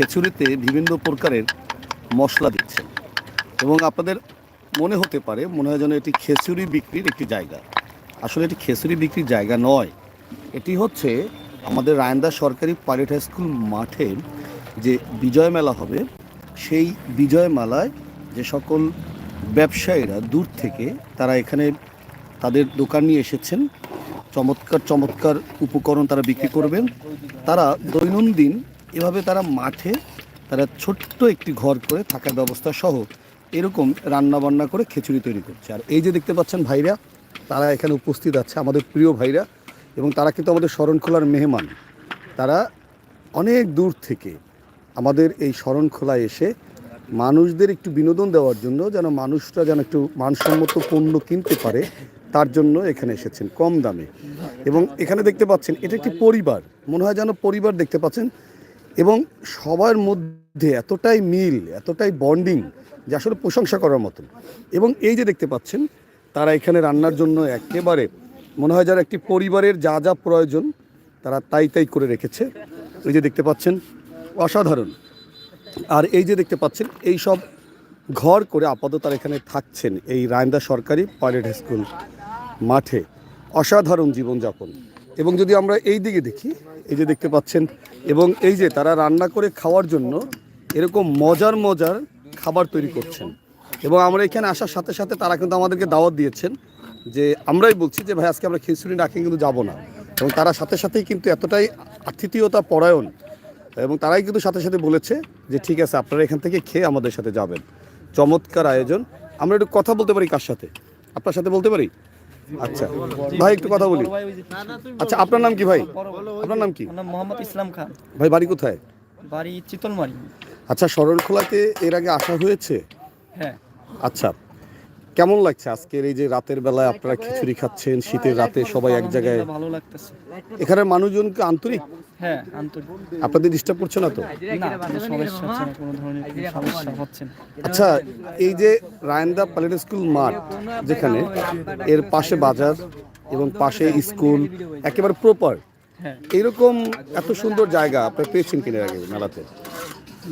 খেচুড়িতে বিভিন্ন প্রকারের মশলা দিচ্ছেন। এবং আপনাদের মনে হতে পারে, মনে হয় যেন এটি খেচুড়ি বিক্রির একটি জায়গা। আসলে এটি খেচুড়ি বিক্রির জায়গা নয়। এটি হচ্ছে আমাদের রায়ন্দা সরকারি পাইলট হাই স্কুল মাঠে যে বিজয় মেলা হবে, সেই বিজয় মেলায় যে সকল ব্যবসায়ীরা দূর থেকে তারা এখানে তাদের দোকান নিয়ে এসেছেন। চমৎকার চমৎকার উপকরণ তারা বিক্রি করবেন। তারা দৈনন্দিন এভাবে তারা মাঠে তারা ছোট্ট একটি ঘর করে থাকার ব্যবস্থা সহ এরকম রান্না বান্না করে খিচুড়ি তৈরি করছে। আর এই যে দেখতে পাচ্ছেন ভাইরা, তারা এখানে উপস্থিত আছে আমাদের প্রিয় ভাইরা এবং তারা কিন্তু আমাদের শরণখোলার মেহমান। তারা অনেক দূর থেকে আমাদের এই শরণখোলায় এসে মানুষদের একটু বিনোদন দেওয়ার জন্য যেন মানুষরা যেন একটু মানসম্মত পণ্য কিনতে পারে, তার জন্য এখানে এসেছেন কম দামে। এবং এখানে দেখতে পাচ্ছেন, এটা একটি পরিবার। মনে হয় যেন পরিবার দেখতে পাচ্ছেন এবং সবার মধ্যে এতটাই মিল, এতটাই বন্ডিং যে আসলে প্রশংসা করার মতন। এবং এই যে দেখতে পাচ্ছেন, তারা এখানে রান্নার জন্য একেবারে মনে হয় যারা একটি পরিবারের যা যা প্রয়োজন তারা তাই তাই করে রেখেছে। এই যে দেখতে পাচ্ছেন, অসাধারণ। আর এই যে দেখতে পাচ্ছেন, এই সব ঘর করে আপাতত তারা এখানে থাকছেন এই রায়ন্দা সরকারি পাইলট স্কুল মাঠে। অসাধারণ জীবনযাপন। এবং যদি আমরা এই দিকে দেখি, এই যে দেখতে পাচ্ছেন, এবং এই যে তারা রান্না করে খাওয়ার জন্য এরকম মজার মজার খাবার তৈরি করছেন। এবং আমরা এখানে আসার সাথে সাথে তারা কিন্তু আমাদেরকে দাওয়াত দিয়েছেন যে আমরাই বলছি যে, ভাই, আজকে আমরা খিচুড়ি খেয়ে কিন্তু যাব না। এবং তারা সাথে সাথেই কিন্তু এতটাই আতিথেয়তা পরায়ণ, এবং তারাই কিন্তু সাথে সাথে বলেছে যে, ঠিক আছে, আপনারা এখান থেকে খেয়ে আমাদের সাথে যাবেন। চমৎকার আয়োজন। আমরা একটু কথা বলতে পারি কার সাথে? আপনার সাথে বলতে পারি? আচ্ছা। ভাই একটু কথা বলি। আচ্ছা আপনার নাম কি ভাই? আপনার নাম কি? নাম মোহাম্মদ ইসলাম খান। ভাই বাড়ি কোথায়? বাড়ি চিতলমারি। আচ্ছা শরণখোলাতে এর আগে আসা হয়েছে? হ্যাঁ। আচ্ছা। কেমন লাগছে আজকের এই যে রাতের বেলায় আপনারা খিচুড়ি খাচ্ছেন শীতের রাতে সবাই এক জায়গায়? ভালো লাগতেছে। এখানে মানুষজন কি আন্তরিক? হ্যাঁ আন্তরিক। আপনাদের ডিস্টার্ব করছে না তো? আচ্ছা এই যে রায়ন্দা পাইলট স্কুল মাঠ যেখানে এর পাশে বাজার এবং পাশে স্কুল একেবারে প্রপার হ্যাঁ। এইরকম এত সুন্দর জায়গা আপনি পেয়েছেন কিনা আগে মেলাতে?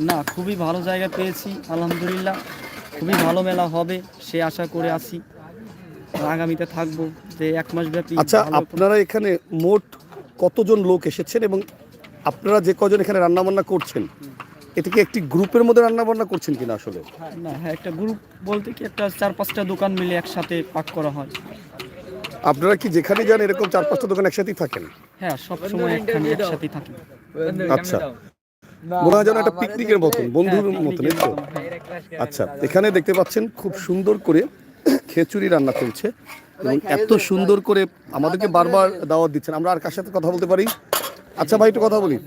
না খুবই ভালো জায়গা পেয়েছি আলহামদুলিল্লাহ। খুবই ভালো মেলা হবে সে আশা করে আসি আগামীতে থাকব যে এক মাস ব্যাপী আচ্ছা আপনারা এখানে মোট কতজন লোক এসেছেন এবং আপনারা যে কজন এখানে রান্নাবান্না করছেন এটা কি একটি গ্রুপের মধ্যে রান্নাবান্না করছেন কিনা আসলে? না হ্যাঁ একটা গ্রুপ বলতে কি একটা চার পাঁচটা দোকান মিলে একসাথে পাক করা হয়। আপনারা কি যেখানে যান এরকম চার পাঁচটা দোকান একসাথেই থাকেন? হ্যাঁ সব সময় একখানে একসাথেই থাকি। আচ্ছা। মনে হয় যেন একটা পিকনিকের মতন বন্ধুর হ্যাঁ, মতন এই তো। হ্যাঁ। আচ্ছা এখানে দেখতে পাচ্ছেন খুব সুন্দর করে খেচুড়ি রান্না চলছে। এবং এত সুন্দর করে আমাদেরকে বারবার দাওয়াত দিচ্ছেন। আমরা আর কার সাথে কথা বলতে পারি? আচ্ছা ভাই একটু কথা বলি।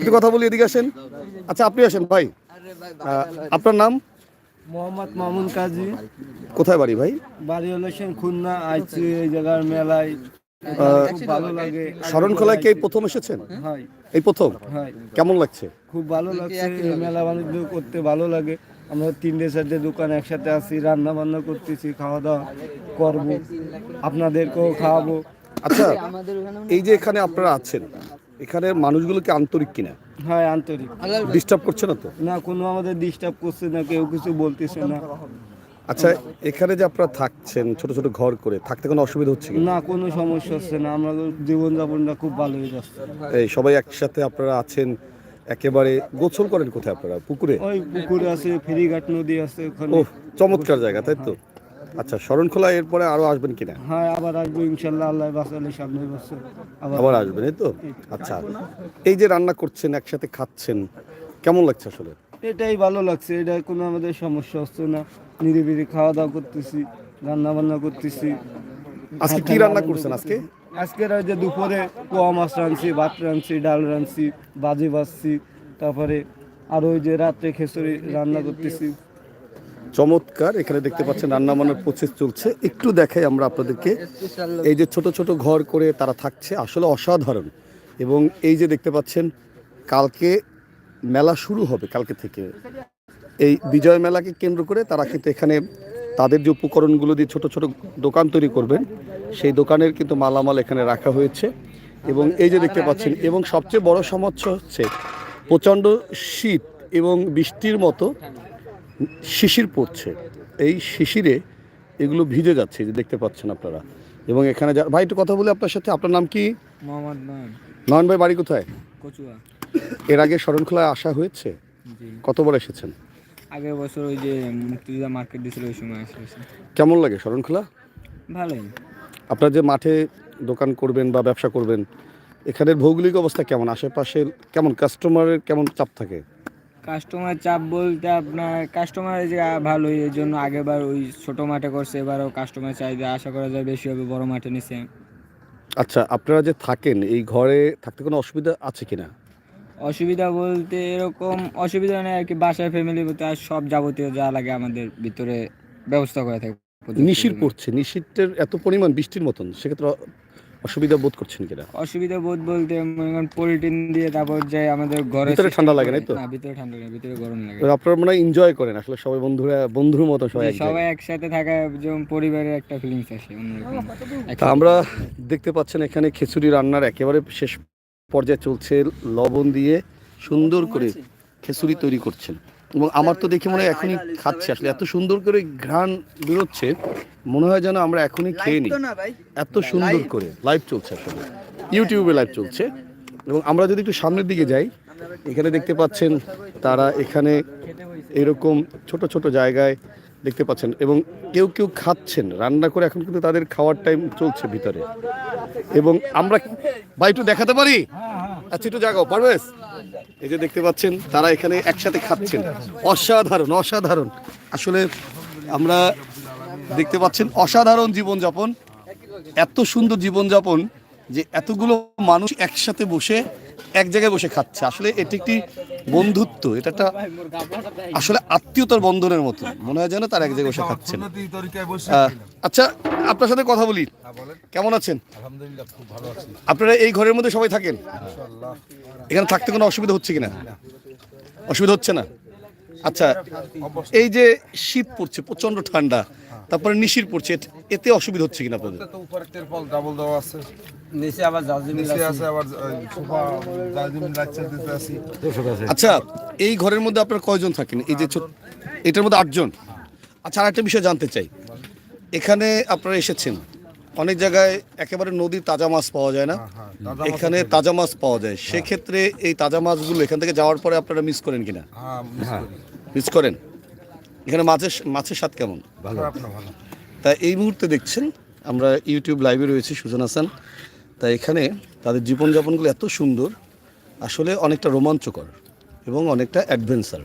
একটু কথা বলি এদিকে আসেন। আচ্ছা আপনি আসেন ভাই। আপনার নাম? মোহাম্মদ মামুন কাজী। কোথায় বাড়ি ভাই? বাড়ি হলো খুলনা আইছি এই জায়গার মেলায়। ভালো লাগে। শরণখোলায় কে প্রথম এসেছেন? এই প্রথম? কেমন লাগছে? খুব ভালো লাগছে মেলা বাণিজ্য করতে ভালো লাগে। আমরা তিনটে চারটে দোকান একসাথে আছি রান্না বান্না করতেছি খাওয়া দাওয়া করব। আপনাদেরকেও খাওয়াবো। আচ্ছা এই যে এখানে আপনারা আছেন এখানে মানুষগুলো কি আন্তরিক কিনা? হ্যাঁ আন্তরিক। ডিস্টার্ব করছে না তো? না কোনো আমাদের ডিস্টার্ব করছে না কেউ কিছু বলতেছে না। আচ্ছা এখানে যে আপনারা থাকছেন ছোট ছোট ঘর করে থাকতে কোনো অসুবিধা হচ্ছে কি? না কোনো সমস্যা হচ্ছে না। আমাদের জীবনযাপনটা খুব ভালো হয়ে যাচ্ছে। এই সবাই একসাথে আপনারা আছেন একেবারে গোসল করেন কোথায় আপনারা? পুকুরে? ওই পুকুরে আছে ফেরিঘাট নদী আছে ওখানে। ও চমৎকার জায়গা তাই তো? আচ্ছা শরণখোলা এরপরে আরও আসবেন কিনা হ্যাঁ আবার আসব ইনশাল্লাহ আল্লাহ বাঁচালে সামনে বছর আবার আবার আসবেন এই তো? আচ্ছা এই যে রান্না করছেন একসাথে খাচ্ছেন কেমন লাগছে আসলে? এটাই ভালো লাগছে এটা কোনো আমাদের সমস্যা হচ্ছে না। নিরিবিলি খাওয়া দাওয়া করতেছি রান্না বান্না করতেছি। আজকে কি রান্না করছেন আজকে? আজকের ওই যে দুপুরে পোয়া মাছ রাঁধছি ভাত রাঁধছি ডাল রাঁধছি বাজি বাজছি তারপরে আর ওই যে রাত্রে খেসুরি রান্না করতেছি। চমৎকার এখানে দেখতে পাচ্ছেন রান্না বান্নার প্রসেস চলছে। একটু দেখাই আমরা আপনাদেরকে এই যে ছোট ছোট ঘর করে তারা থাকছে আসলে অসাধারণ। এবং এই যে দেখতে পাচ্ছেন কালকে মেলা শুরু হবে কালকে থেকে। এই বিজয় মেলাকে কেন্দ্র করে তারা কিন্তু এখানে তাদের যে উপকরণগুলো দিয়ে ছোট ছোট দোকান তৈরি করবেন সেই দোকানের কিন্তু মালামাল এখানে রাখা হয়েছে। এবং এই যে দেখতে পাচ্ছেন এবং সবচেয়ে বড় সমস্যা হচ্ছে প্রচণ্ড শীত এবং বৃষ্টির মতো শিশির পড়ছে। এই শিশিরে এগুলো ভিজে যাচ্ছে যে দেখতে পাচ্ছেন আপনারা। এবং এখানে যা ভাই একটু কথা বলে আপনার সাথে। আপনার নাম কি? মোহাম্মদ নয়ন। নয়ন ভাই বাড়ি কোথায়? কচুয়া। এর আগে শরণখোলায় আসা হয়েছে? কতবার এসেছেন? আগের বছর ওই যে মুক্তিযোদ্ধা মার্কেট দিয়েছিল ওই সময় এসেছি কেমন লাগে শরণখোলা? ভালোই। আপনার যে মাঠে দোকান করবেন বা ব্যবসা করবেন এখানের ভৌগোলিক অবস্থা কেমন? আশেপাশে কেমন? কাস্টমারের কেমন চাপ থাকে? কাস্টমার চাপ বলতে আপনার কাস্টমার যে ভালোই এর জন্য আগেবার ওই ছোট মাঠে করছে এবারও কাস্টমার চাহিদা আশা করা যায় বেশি হবে বড় মাঠে নিছে। আচ্ছা আপনারা যে থাকেন এই ঘরে থাকতে কোনো অসুবিধা আছে কিনা? অসুবিধা বলতে এরকম অসুবিধা নেই আর কি বাসায় ফ্যামিলি বলতে আর সব যাবতীয় যা লাগে আমাদের ভিতরে ব্যবস্থা করে থাকে নিশির পড়ছে নিশিটের এত পরিমাণ বৃষ্টির মতন সেক্ষেত্রে অসুবিধা বোধ করছেন কিনা? অসুবিধা বোধ বলতে মনে করেন পলিটিন দিয়ে তারপর যে আমাদের ঘরে ভিতরে ঠান্ডা লাগে, তাই তো? না ভিতরে ঠান্ডা লাগে ভিতরে গরম লাগে। তো আপনারা মনে এনজয় করেন আসলে সবাই বন্ধুরা বন্ধুর মতো সবাই সবাই একসাথে থাকা যেমন পরিবারের একটা ফিলিংস আসে অন্যরকম। আমরা দেখতে পাচ্ছেন এখানে খিচুড়ি রান্নার একেবারে শেষ পর্যায়ে চলছে লবণ দিয়ে সুন্দর করে খিচুড়ি তৈরি করছেন। এবং আমার তো দেখে মনে হয় এখনই খাচ্ছে। আসলে এত সুন্দর করে ঘ্রাণ বেরোচ্ছে মনে হয় যেন আমরা এখনই খেয়ে নিই। এত সুন্দর করে লাইভ চলছে আসলে। ইউটিউবে লাইভ চলছে। এবং আমরা যদি একটু সামনের দিকে যাই এখানে দেখতে পাচ্ছেন তারা এখানে এরকম ছোট ছোট জায়গায় দেখতে পাচ্ছেন এবং কেউ কেউ খাচ্ছেন, রান্না করে এখন কিন্তু তাদের খাওয়ার টাইম চলছে ভিতরে। এবং আমরা ভাই একটু দেখাতে পারি? আচ্ছা একটু জাগাও পারবেস এই যে দেখতে পাচ্ছেন, তারা এখানে একসাথে খাচ্ছেন। অসাধারণ অসাধারণ। আসলে আমরা দেখতে পাচ্ছেন, অসাধারণ জীবনযাপন। এত সুন্দর জীবনযাপন যে এতগুলো মানুষ একসাথে বসে এক জায়গায় বসে খাচ্ছে। আসলে এটি একটি বন্ধুত্ব এটা একটা আসলে আত্মীয়তার বন্ধনের মতো। মনে হয় যেন তার এক জায়গায় বসে খাচ্ছেন। আচ্ছা আপনার সাথে কথা বলি। কেমন আছেন? আপনারা এই ঘরের মধ্যে সবাই থাকেন? এখানে থাকতে কোনো অসুবিধা হচ্ছে কিনা? অসুবিধা হচ্ছে না? আচ্ছা এই যে শীত পড়ছে প্রচণ্ড ঠান্ডা তারপরে নিশির পড়ছে এতে অসুবিধা হচ্ছে কিনা আপনাদের? তো উপরে তেরপল ডাবল দেওয়া আছে। নিচে আবার জাজিম নিচে আছে আবার সোফা জাজিম লাচ্চা দিতে আছি। আচ্ছা এই ঘরের মধ্যে আপনারা কয়জন থাকেন? এই যে ছোট এটার মধ্যে আটজন। আচ্ছা আর একটা বিষয় জানতে চাই। এখানে আপনারা এসেছেন। অনেক জায়গায় একেবারে নদীর তাজা মাছ পাওয়া যায় না। হ্যাঁ এখানে তাজা মাছ পাওয়া যায়। সেক্ষেত্রে এই তাজা মাছগুলো এখান থেকে যাওয়ার পরে আপনারা মিস করেন কিনা? হ্যাঁ মিস করেন? এখানে মাছের মাছের স্বাদ কেমন? ভালো। তা এই মুহূর্তে দেখছেন আমরা ইউটিউব লাইভে রয়েছি সুজন হাসান। তা এখানে তাদের জীবনযাপনগুলো এত সুন্দর আসলে অনেকটা রোমাঞ্চকর এবং অনেকটা অ্যাডভেঞ্চার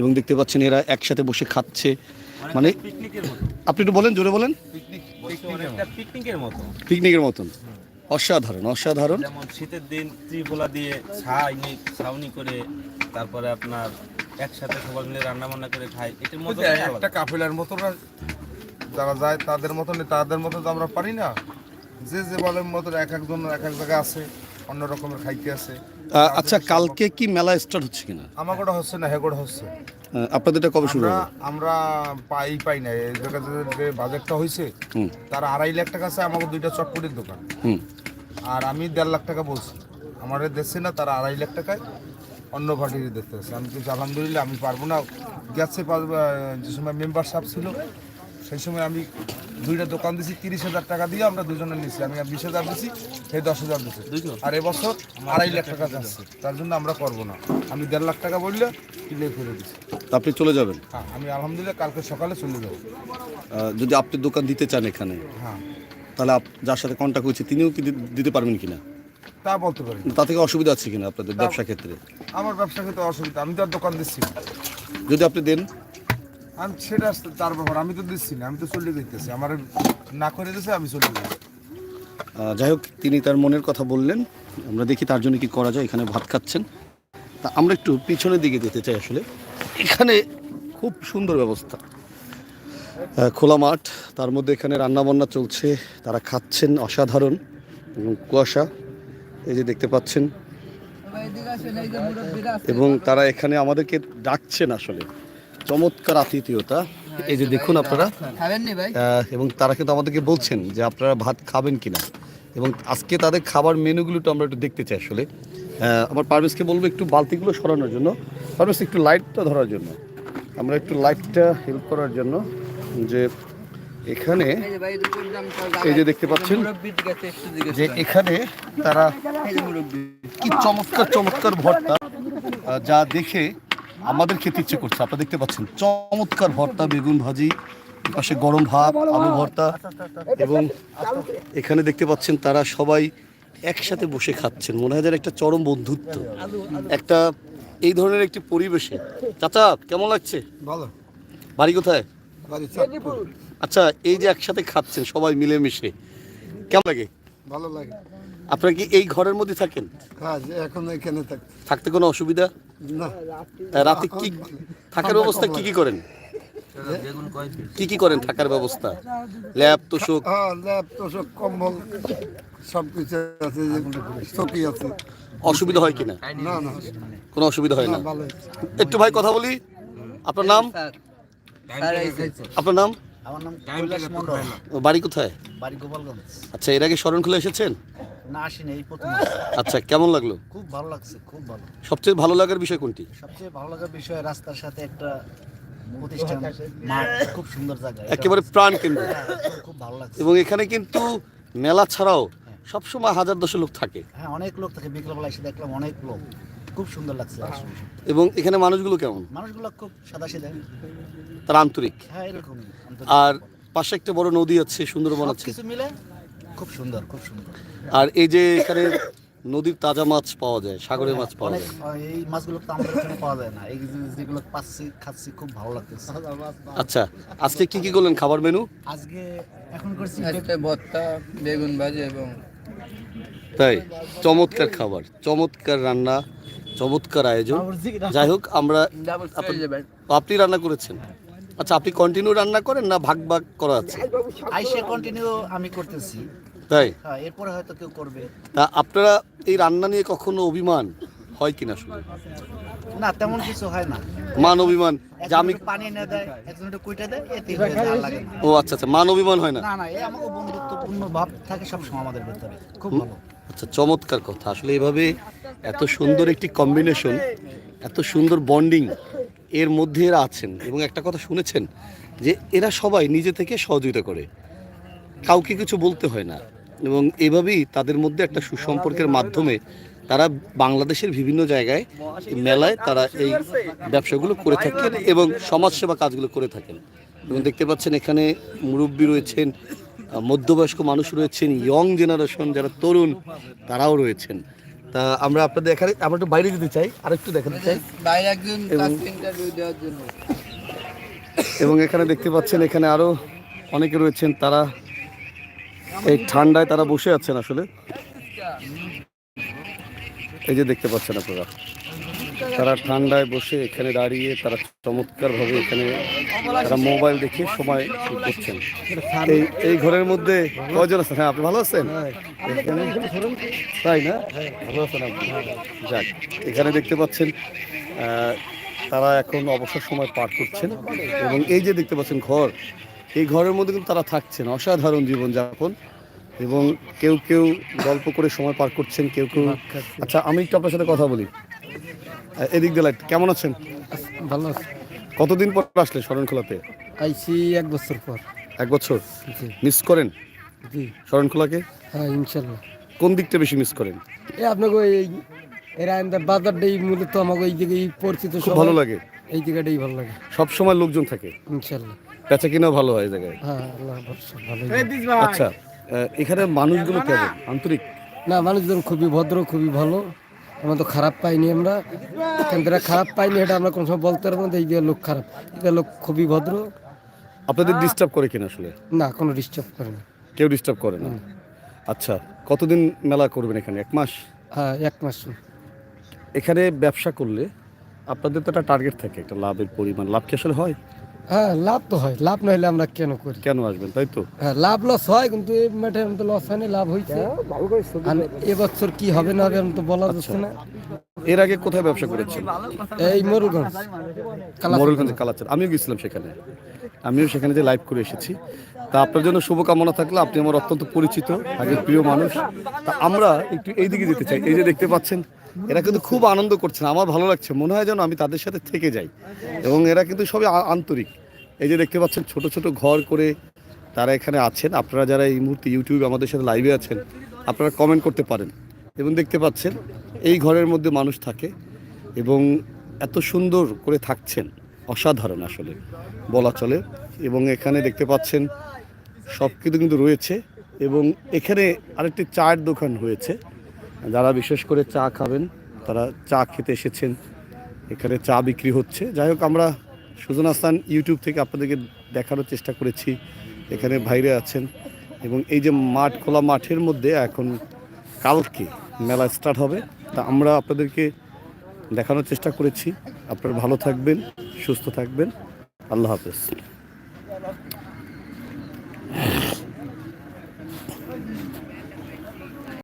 এবং দেখতে পাচ্ছেন এরা একসাথে বসে খাচ্ছে মানে আপনি একটু বলেন জোরে বলেন। পিকনিকের মতো। পিকনিকের মতন। অসাধারণ অসাধারণ। যেমন শীতের দিন ত্রিপোলা দিয়ে ছাউনি করে তারপরে আপনার একসাথে সবাই মিলে রান্না বান্না করে খাই। এটার মতো একটা কাফেলার মতো না, যারা যায় তাদের মতন তাদের মতো তো আমরা পারি না। যে যে বলের মতো এক একজন এক এক জায়গায় আছে অন্য রকমের খাইতে আছে। আচ্ছা কালকে কি মেলা স্টার্ট হচ্ছে কিনা? আমার গোটা হচ্ছে না হেগোটা হচ্ছে। আহ, আপনাদেরটা কবে শুরু আমরা হবে? আমরা পাই পাই না। এই জায়গাতে যে বাজেটটা হয়েছে হুম। তার আড়াই লাখ টাকা আছে আমাকে দুইটা চটপটির দোকান। আর আমি দেড় লাখ টাকা বলছি। আমার দিচ্ছে না তারা আড়াই লাখ টাকায়। অন্য পার্টির দেখতে আছে আমি কিছু আলহামদুলিল্লাহ আমি পারব না। গেছে যে সময় মেম্বার মেম্বারশিপ ছিল সেই সময় আমি দুইটা দোকান দিছি তিরিশ হাজার টাকা দিয়ে আমরা দুজনে নিছি। আমি বিশ হাজার দিছি সেই দশ হাজার দিছি। আর এবছর আড়াই লাখ টাকা যাচ্ছে। তার জন্য আমরা করব না। আমি দেড় লাখ টাকা বললে কিনে ফেলে দিছি। তা আপনি চলে যাবেন? হ্যাঁ আমি আলহামদুলিল্লাহ কালকে সকালে চলে যাব। যদি আপনি দোকান দিতে চান এখানে হ্যাঁ। তাহলে যার সাথে কন্ট্যাক্ট হয়েছে তিনিও কি দিতে পারবেন কিনা? তা বলতে পারি তা থেকে অসুবিধা আছে কিনা আপনাদের ব্যবসা ক্ষেত্রে? আমার ব্যবসা ক্ষেত্রে অসুবিধা আমি তো আর দোকান দিচ্ছি না। যদি আপনি দেন। আমি সেটা তার ব্যাপার আমি তো দিচ্ছি না আমি তো চলে যেতেছি আমার না করে দিয়েছে আমি চলে যাই। আহ, যাই হোক তিনি তার মনের কথা বললেন আমরা দেখি তার জন্য কি করা যায় এখানে ভাত খাচ্ছেন। তা আমরা একটু পিছনের দিকে যেতে চাই আসলে। এখানে খুব সুন্দর ব্যবস্থা। আহ, খোলা মাঠ তার মধ্যে এখানে রান্না বান্না চলছে তারা খাচ্ছেন অসাধারণ এবং কুয়াশা। এই যে দেখতে পাচ্ছেন। এবং তারা এখানে আমাদেরকে ডাকছেন আসলে। চমৎকার আতিথেয়তা। এই যে দেখুন আপনারা। এবং তারা কিন্তু আমাদেরকে বলছেন যে আপনারা ভাত খাবেন কিনা। এবং আজকে তাদের খাবার মেনুগুলো তো আমরা একটু দেখতে চাই আসলে। আমার পারভেজকে বলব একটু বালতিগুলো সরানোর জন্য। পারভেজ একটু লাইটটা ধরার জন্য। আমরা একটু লাইটটা হেল্প করার জন্য যে এখানে এই যে দেখতে পাচ্ছেন যে এখানে তারা কি চমৎকার চমৎকার ভর্তা। যা দেখে আমাদের খেতে ইচ্ছে করছে। আপনারা দেখতে পাচ্ছেন চমৎকার ভর্তা বেগুন ভাজি পাশে গরম ভাত আলু ভর্তা। এবং এখানে দেখতে পাচ্ছেন তারা সবাই একসাথে বসে খাচ্ছেন। মনে হয় একটা চরম বন্ধুত্ব। একটা এই ধরনের একটি পরিবেশে। চাচা কেমন লাগছে? ভালো। বাড়ি কোথায়? বাড়ি আচ্ছা এই যে একসাথে খাচ্ছেন সবাই মিলেমিশে কেমন লাগে? ভালো লাগে। আপনারা কি এই ঘরের মধ্যে থাকেন? হ্যাঁ এখন এখানে থাকতে কোনো অসুবিধা? না। রাতে কি থাকার ব্যবস্থা কি কি করেন? কি কি করেন থাকার ব্যবস্থা? ল্যাব তোষক? হ্যাঁ ল্যাব তো সব কম্বল সব কিছু আছে যে চকি আছে। অসুবিধা হয় কিনা? না না। কোনো অসুবিধা হয় না? একটু ভাই কথা বলি। আপনার নাম? আপনার নাম? আমার নাম কৈলাস মন্ডল ও, বাড়ি কোথায়? বাড়ি গোপালগঞ্জ। আচ্ছা এর আগে শরণখোলা এসেছেন? না আসিনি এই প্রথম আচ্ছা কেমন লাগল? খুব ভালো লাগছে খুব ভালো। সবচেয়ে ভালো লাগার বিষয় কোনটি? সবচেয়ে ভালো লাগার বিষয় রাস্তার সাথে একটা প্রতিষ্ঠান মাঠ খুব সুন্দর জায়গা। একেবারে প্রাণ কেন্দ্র। হ্যাঁ, খুব ভালো লাগছে। এবং এখানে কিন্তু মেলা ছাড়াও সবসময় হাজার দশ লোক থাকে। হ্যাঁ অনেক লোক থাকে। বিকেলবেলা এসে দেখলাম অনেক লোক। খুব সুন্দর লাগছে এবং এখানে মানুষগুলো কেমন? মানুষগুলো খুব সাদা সিধা তারা আন্তরিক। হ্যাঁ এরকমই আর পাশে একটা বড় নদী আছে সুন্দরবন আছে। কিছু মিলে খুব সুন্দর খুব সুন্দর। আর এই যে এখানে নদীর তাজা মাছ পাওয়া যায় সাগরের মাছ পাওয়া যায়। এই মাছগুলো তো আমাদের এখানে পাওয়া যায় না। এই যে- যেগুলো পাচ্ছি খাচ্ছি খুব ভালো লাগতেছে। আচ্ছা আজকে কি কি করলেন? খাবার মেনু? আজকে এখন করছি একটা ভর্তা বেগুন ভাজি এবং তাই চমৎকার খাবার চমৎকার রান্না। চমৎকার আয়োজন। যাই হোক আমরা আপনি- রান্না করেছেন? আচ্ছা আপনি কন্টিনিউ রান্না করেন না ভাগ ভাগ করা আছে? আইসে কন্টিনিউ আমি করতেছি। তাই? হ্যাঁ এরপরে হয়তো কেউ করবে। তা আপনারা এই রান্না নিয়ে কখনো অভিমান হয় কিনা শুনে? না তেমন কিছু হয় না। মান অভিমান যে আমি পানি এনে দেয় একজন একটু কুইটা দেয় এতে লাগে ও আচ্ছা আচ্ছা মান অভিমান হয় না? না না এই আমাকে বন্ধুত্বপূর্ণ ভাব থাকে সবসময় আমাদের ভেতরে। খুব ভালো। আচ্ছা চমৎকার কথা। আসলে এভাবে এত সুন্দর একটি কম্বিনেশন এত সুন্দর বন্ডিং এর মধ্যে এরা আছেন। এবং একটা কথা শুনেছেন যে এরা সবাই নিজে থেকে সহযোগিতা করে। কাউকে কিছু বলতে হয় না। এবং এভাবেই তাদের মধ্যে একটা সুসম্পর্কের মাধ্যমে তারা বাংলাদেশের বিভিন্ন জায়গায় মেলায় তারা এই ব্যবসাগুলো করে থাকেন এবং সমাজসেবা কাজগুলো করে থাকেন। এবং দেখতে পাচ্ছেন এখানে মুরব্বী রয়েছেন মধ্যবয়স্ক মানুষ রয়েছেন ইয়ং জেনারেশন যারা তরুণ, তারাও রয়েছেন। তা আমরা আপনাদের এখানে আমরা একটু বাইরে যেতে চাই আরেকটু দেখাতে চাই। বাইরে একজন এবং- ইন্টারভিউ দেওয়ার জন্য। এবং এখানে দেখতে পাচ্ছেন এখানে আরও অনেকে রয়েছেন তারা এই ঠান্ডায় তারা বসে আছেন আসলে। এই যে দেখতে পাচ্ছেন আপনারা। তারা ঠান্ডায় বসে এখানে দাঁড়িয়ে তারা চমৎকার ভাবে এখানে তারা মোবাইল দেখে সময় করছেন। এই এই ঘরের মধ্যে কয়জন আছেন? হ্যাঁ আপনি ভালো আছেন? তাই না? ভালো আছেন আপনি? যাক এখানে দেখতে পাচ্ছেন তারা এখন অবসর সময় পার করছেন এবং এই যে দেখতে পাচ্ছেন ঘর এই ঘরের মধ্যে কিন্তু তারা থাকছেন অসাধারণ জীবনযাপন এবং কেউ কেউ গল্প করে সময় পার করছেন কেউ কেউ আচ্ছা আমি একটু আপনার সাথে কথা বলি। এদিক দিয়ে লাইট কেমন আছেন? ভালো আছে। কতদিন পর আসলে শরণখোলাতে? আইসি এক বছর পর। এক বছর? মিস করেন? জি। শরণখোলাকে? হ্যাঁ ইনশাল্লাহ। কোন দিকটা বেশি মিস করেন? এই আপনাকে এই এরা আমাদের বাজারটাই মূলত আমাকে এই জায়গায় পরিচিত খুব ভালো লাগে? এই জায়গাটাই ভালো লাগে। সব সময় লোকজন থাকে? ইনশাল্লাহ। বেচা কিনাও ভালো হয় এই জায়গায়? হ্যাঁ আল্লাহ ভরসা ভালো আচ্ছা এখানে মানুষগুলো কেমন? আন্তরিক? না মানুষজন খুবই ভদ্র খুবই ভালো। আমরা তো খারাপ পাইনি আমরা। এখান থেকে খারাপ পাইনি এটা আমরা কোনো সময় বলতে পারব না যে এই যে লোক খারাপ। এটা লোক খুবই ভদ্র। আপনাদের ডিস্টার্ব করে কিনা আসলে? না কোনো ডিস্টার্ব করে না। কেউ ডিস্টার্ব করে না? আচ্ছা কতদিন মেলা করবেন এখানে? এক মাস? হ্যাঁ এক মাস। এখানে ব্যবসা করলে আপনাদের তো একটা টার্গেট থাকে একটা লাভের পরিমাণ। লাভ কি আসলে হয়? হ্যাঁ লাভ তো হয়। লাভ না হলে আমরা কেন করি? কেন আসবেন তাই তো? হ্যাঁ লাভ লস হয় কিন্তু এই মাঠে তো লস হয়নি লাভ হয়েছে আর এবছর কি হবে না হবে আমি তো বলা যাচ্ছে না। এর আগে কোথায় ব্যবসা করেছেন? এই মরুগঞ্জ। কালা মোরলগঞ্জে কালাচার আমিও গেছিলাম সেখানে। আমিও সেখানে যে লাইভ করে এসেছি। তা আপনার জন্য শুভকামনা থাকলে। আপনি আমার অত্যন্ত পরিচিত আগের প্রিয় মানুষ। তা আমরা একটু এইদিকে যেতে চাই। এই যে দেখতে পাচ্ছেন এরা কিন্তু খুব আনন্দ করছেন আমার ভালো লাগছে, মনে হয় যেন আমি তাদের সাথে থেকে যাই। এবং এরা কিন্তু সবই আন্তরিক। এই যে দেখতে পাচ্ছেন, ছোট ছোট ঘর করে তারা এখানে আছেন। আপনারা যারা এই মুহূর্তে ইউটিউবে আমাদের সাথে লাইভে আছেন, আপনারা কমেন্ট করতে পারেন। এবং দেখতে পাচ্ছেন, এই ঘরের মধ্যে মানুষ থাকে এবং এত সুন্দর করে থাকছেন, অসাধারণ আসলে, বলা চলে। এবং এখানে দেখতে পাচ্ছেন সব কিছু কিন্তু রয়েছে। এবং এখানে আরেকটি চায়ের দোকান হয়েছে। যারা বিশেষ করে চা খাবেন, তারা চা খেতে এসেছেন। এখানে চা বিক্রি হচ্ছে। যাই হোক, আমরা সুজন হাসান ইউটিউব থেকে আপনাদেরকে দেখানোর চেষ্টা করেছি। এখানে বাইরে আছেন এবং এই যে মাঠ, খোলা মাঠের মধ্যে এখন কালকে মেলা স্টার্ট হবে। তা আমরা আপনাদেরকে দেখানোর চেষ্টা করেছি। আপনারা ভালো থাকবেন, সুস্থ থাকবেন। আল্লাহ হাফেজ।